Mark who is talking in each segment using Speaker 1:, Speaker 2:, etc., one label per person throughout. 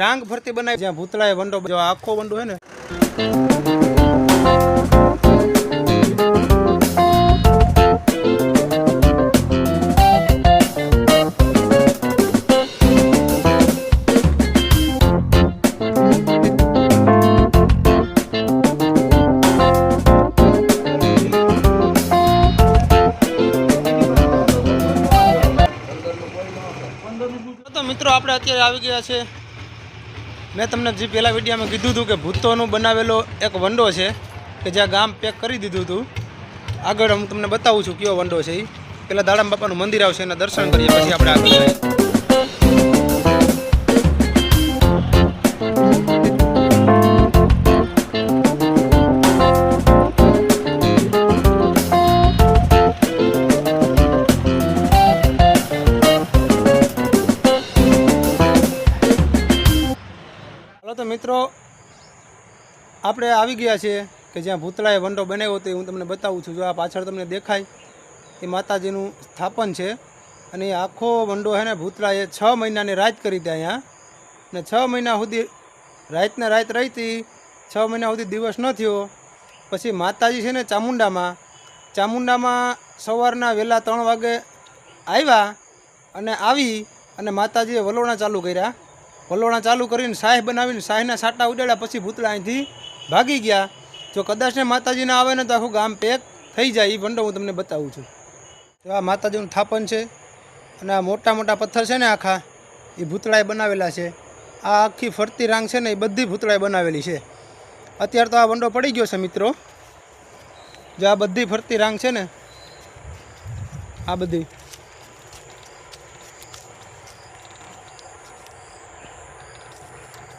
Speaker 1: રાંગ ફરતી બનાવી, જ્યાં ભૂતળાએ વંડો જો આખો વંડો હે ને. તો મિત્રો, આપણે અત્યારે આવી ગયા છે મેં તમને જે પહેલાં વિડીયામાં કીધું હતું કે ભૂતોનું બનાવેલો એક વંડો છે, કે જ્યાં ગામ પેક કરી દીધું હતું. આગળ હું તમને બતાવું છું કયો વંડો છે એ પહેલાં દાડામ બાપાનું મંદિર આવશે, એના દર્શન કરીએ, પછી આપણે આગળ મિત્રો, આપણે આવી ગયા છીએ કે જ્યાં ભૂતળાએ વંડો બનાવ્યો હતો હું તમને બતાવું છું. જો આ પાછળ તમને દેખાય, એ માતાજીનું સ્થાપન છે અને એ આખો વંડો છે ને ભૂતળાએ છ મહિનાની રાત કરી હતી અહીંયા. ને છ મહિના સુધી રાતને રાત રહી હતી, છ મહિના સુધી દિવસ ન થયો. પછી માતાજી છે ને ચામુંડામાં ચામુંડામાં સવારના વહેલા ત્રણ વાગે આવ્યા અને આવી અને માતાજીએ વલોણા ચાલુ કર્યા. વલોણા ચાલુ કરીને સાહ બનાવીને સાહના સાટા ઉડાડ્યા પછી ભૂતળા અહીંથી ભાગી ગયા. જો કદાચ ને માતાજી આવે ને તો આખું ગામ પેક થઈ જાય, એ વંડો હું તમને બતાવું છું. તો આ માતાજીનું થાપન છે અને આ મોટા મોટા પથ્થર છે ને આખા, એ ભૂતળાએ બનાવેલા છે. આ આખી ફરતી રાંગ છે ને એ બધી ભૂતળાએ બનાવેલી છે. અત્યારે તો આ વંડો પડી ગયો છે મિત્રો. જો આ બધી ફરતી રાંગ છે ને, આ બધી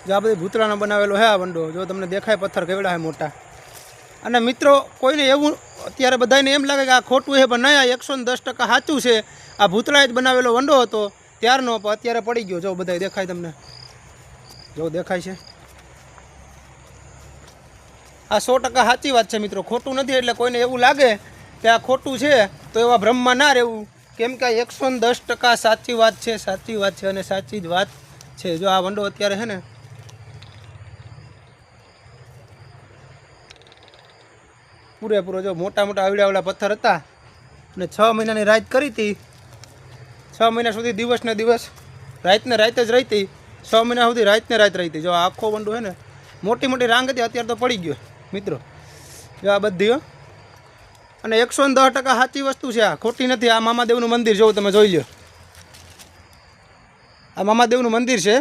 Speaker 1: જો આ બધી ભૂતળાનો બનાવેલો હે આ વંડો, જો તમને દેખાય પથ્થર કેવડા હે મોટા. અને મિત્રો, કોઈને એવું અત્યારે બધાને એમ લાગે કે આ ખોટું છે પણ આ એકસો ને દસ ટકા સાચું છે. આ ભૂતળાએ જ બનાવેલો વંડો હતો, ત્યારનો પણ અત્યારે પડી ગયો. જો બધા દેખાય તમને. જો દેખાય છે. આ સો ટકા સાચી વાત છે મિત્રો. ખોટું નથી એટલે કોઈને એવું લાગે કે આ ખોટું છે, તો એવા ભ્રમમાં ના રહેવું. કેમ કે એકસો દસ ટકા સાચી વાત છે, સાચી વાત છે અને સાચી જ વાત છે. જો આ વંડો અત્યારે છે ને પૂરેપૂરો જો મોટા મોટા આવડાવડા પથ્થર હતા અને છ મહિનાની રાત કરી હતી. છ મહિના સુધી દિવસ ને દિવસ રાતને રાત જ રહી હતી. છ મહિના સુધી રાતને રાત રહી હતી. જો આખો વંડો હે ને, મોટી મોટી રાંગ હતી, અત્યારે તો પડી ગયો. મિત્રો, જો આ બધી. અને એકસો ને દસ ટકા સાચી વસ્તુ છે આ. ખોટી નથી. આ મામાદેવનું મંદિર જોવું તમે જોઈ લો આ મામાદેવનું મંદિર છે.